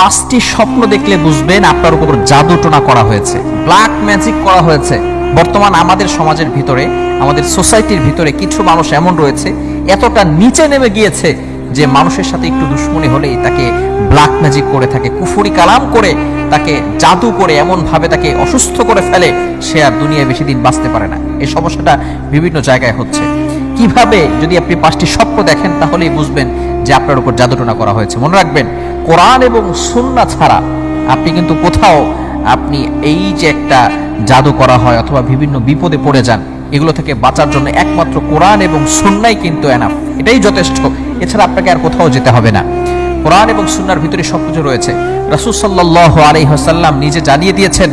পাঁচটি স্বপ্ন দেখলে বুঝবেন আপনার উপর জাদুটোনা করা হয়েছে। ব্ল্যাক ম্যাজিক করা হয়েছে। বর্তমান আমাদের সমাজের ভিতরে, আমাদের সোসাইটির ভিতরে কিছু মানুষ এমন রয়েছে, এতটা নিচে নেমে গিয়েছে যে মানুষের সাথে একটু দুশ্মনী হলেই তাকে ব্ল্যাক ম্যাজিক করে থাকে, কুফুরি কালাম করে তাকে জাদু করে এমন ভাবে তাকে অসুস্থ করে ফেলে, সে আর দুনিয়ায় বেশি দিন বাঁচতে পারে না। এই সমস্যাটা বিভিন্ন জায়গায় হচ্ছে। কীভাবে যদি আপনি পাঁচটি স্বপ্ন দেখেন, তাহলেই বুঝবেন যে আপনার উপর জাদুটোনা করা হয়েছে। মনে রাখবেন, কোরআন এবং সুন্না ছাড়া আপনি কিন্তু কোথাও আপনি এই যে একটা জাদু করা হয় অথবা বিভিন্ন বিপদে পড়ে যান, এগুলো থেকে বাঁচার জন্য একমাত্র কোরআন এবং সুন্নাই কিন্তু এনাফ এটাই যথেষ্ট। এছাড়া আপনাকে আর কোথাও যেতে হবে না। কোরআন এবং সুন্নার ভিতরে সবকিছু রয়েছে। রাসূল সাল্লাল্লাহু আলাইহি ওয়াসাল্লাম নিজে জানিয়ে দিয়েছেন,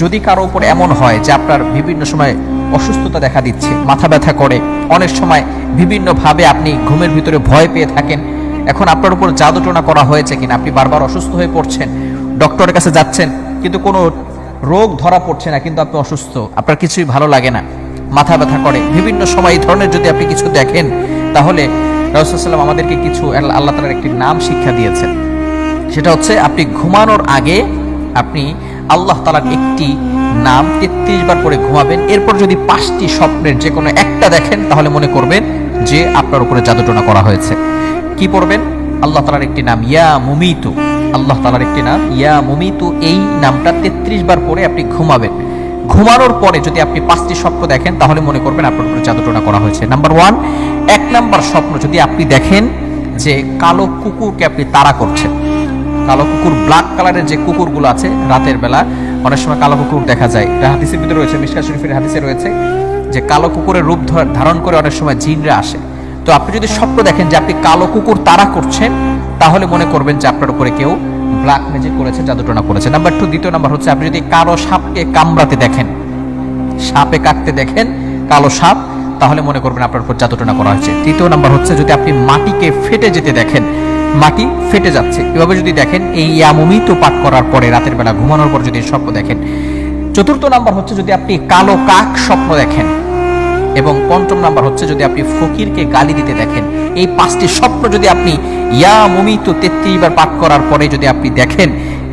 যদি কারও উপর এমন হয় যে আপনার বিভিন্ন সময় অসুস্থতা দেখা দিচ্ছে, মাথা ব্যথা করে অনেক সময় বিভিন্নভাবে আপনি ঘুমের ভিতরে ভয় পেয়ে থাকেন। এখন আপনার উপর জাদুটোনা করা হয়েছে কিনা? আপনি বারবার অসুস্থ হয়ে পড়ছেন, ডক্টরের কাছে যাচ্ছেন, কিন্তু কোনো রোগ ধরা পড়ছে না, কিন্তু আপনি অসুস্থ। আপনার কিছুই ভালো লাগে না, মাথা ব্যথা করে। বিভিন্ন সময় এই ধরনের যদি আপনি কিছু দেখেন, তাহলে রাসূলুল্লাহ আমাদেরকে কিছু আল্লাহ তাআলার একটি নাম শিক্ষা দিয়েছেন। সেটা হচ্ছে, আপনি ঘুমানোর আগে আপনি আল্লাহ তালার একটি নাম তেত্রিশ বার করে ঘুমাবেন। এরপর যদি পাঁচটি স্বপ্নের যে কোনো একটা দেখেন, তাহলে মনে করবেন যে আপনার উপরে জাদুটোনা করা হয়েছে। কি পড়বেন? আল্লাহ তালার একটি নাম, ইয়া মুমিতু। আল্লাহ তালার একটি নাম, ইয়া মুমিতু। এই নামটা তেত্রিশ বার পরে আপনি ঘুমাবেন। ঘুমানোর পরে যদি আপনি পাঁচটি স্বপ্ন দেখেন, তাহলে মনে করবেন আপনার উপরে জাদুটোনা করা হয়েছে। নাম্বার ওয়ান এক নাম্বার স্বপ্ন যদি আপনি দেখেন যে কালো কুকুরকে আপনি তাড়া করছেন কালো কুকুর ব্ল্যাক কালারের যে কুকুরগুলো আছে রাতের বেলা, অনেক সময় কালো কুকুর দেখা যায়। এটা হাদিসের ভিতরে রয়েছে মিশকা শরীফের হাদিসে রয়েছে যে কালো কুকুরের রূপ ধারণ করে অনেক সময় জিনরা আসে। তো আপনি যদি স্বপ্ন দেখেন যে আপনি কালো কুকুর তাড়া করছেন, তাহলে মনে করবেন যে আপনার উপরে কেউ ব্ল্যাক ম্যাজিক করেছে, জাদুটনা করেছে। নাম্বার টু দ্বিতীয় নাম্বার হচ্ছে, আপনি যদি কালো সাপকে কামড়াতে দেখেন, সাপে কাটতে দেখেন কালো সাপ, তাহলে মনে করবেন আপনার উপর জাদুটনা করা হয়েছে। তৃতীয় নাম্বার হচ্ছে, যদি আপনি মাটিকে ফেটে যেতে দেখেন মাটি ফেটে যাচ্ছে। এভাবে যদি দেখেন, এই ইয়ামুমিত পাঠ করার পরে রাতের বেলা ঘুমানোর পর যদি স্বপ্ন দেখেন। চতুর্থ নাম্বার হচ্ছে যদি আপনি কালো কাক স্বপ্ন দেখেন এবং পঞ্চম নাম্বার হচ্ছে যদি আপনি ফকিরকে গালি দিতে দেখেন। এই পাঁচটি স্বপ্ন যদি আপনি ইয়া মুমিত তেত্রিশ বার পাঠ করার পরে যদি আপনি দেখেন,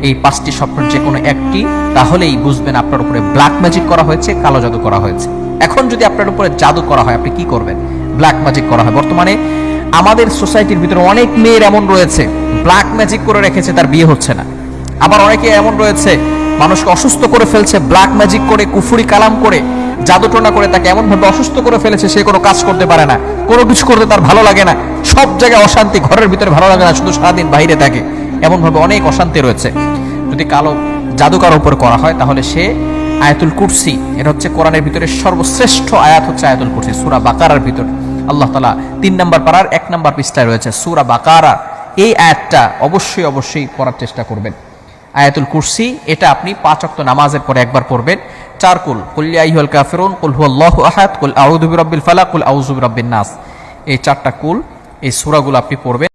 এই পাঁচটি স্বপ্নের যে কোনো একটি, তাহলেই বুঝবেন আপনার উপরে ব্ল্যাক ম্যাজিক করা হয়েছে, কালো জাদু করা হয়েছে। এখন যদি আপনার উপরে জাদু করা হয়, আপনি কি করবেন? ব্ল্যাক ম্যাজিক করা হয়। বর্তমানে আমাদের সোসাইটির ভিতরে অনেক মেয়ের এমন রয়েছে ব্ল্যাক ম্যাজিক করে রেখেছে, তার বিয়ে হচ্ছে না। আবার অনেকে এমন রয়েছে, মানুষকে অসুস্থ করে ফেলছে ব্ল্যাক ম্যাজিক করে, কুফুরি কালাম করে, জাদুটনা করে, তাকে এমন ভাবে অসুস্থ করে ফেলেছে, সে কোনো কাজ করতে পারে না, কোনো কিছু করতে তার ভালো লাগে না। সব জায়গায় অশান্তি, ঘরের ভিতরে ভালো লাগে না, শুধু সারাদিন বাইরে থাকে। এমন ভাবে অনেক অশান্তি রয়েছে। যদি কালো জাদুকার উপর করা হয়, তাহলে সে আয়াতুল কুরসি, এটা হচ্ছে কোরআনের ভিতরে সর্বশ্রেষ্ঠ আয়াত হচ্ছে আয়াতুল কুরসি, সুরা বাকারার ভিতর। আল্লাহ তালা তিন নম্বর পাড়ার এক নম্বর পৃষ্ঠায় রয়েছে সুরা বাকারা। এই আয়াতটা অবশ্যই অবশ্যই পড়ার চেষ্টা করবেন। আয়াতুল কুরসি, এটা আপনি পাঁচ অক্ত নামাজের পরে একবার পড়বেন। চার কুল কুল্লি কাফেরুন কাফিরুন, কুল হুয়াল্লাহ আহাদ, কুল আউদুবির রব্বিল ফালা কুল আউজুবির রব্বিন নাস। এই চারটা কুল, এই সুরাগুলো আপনি পড়বেন।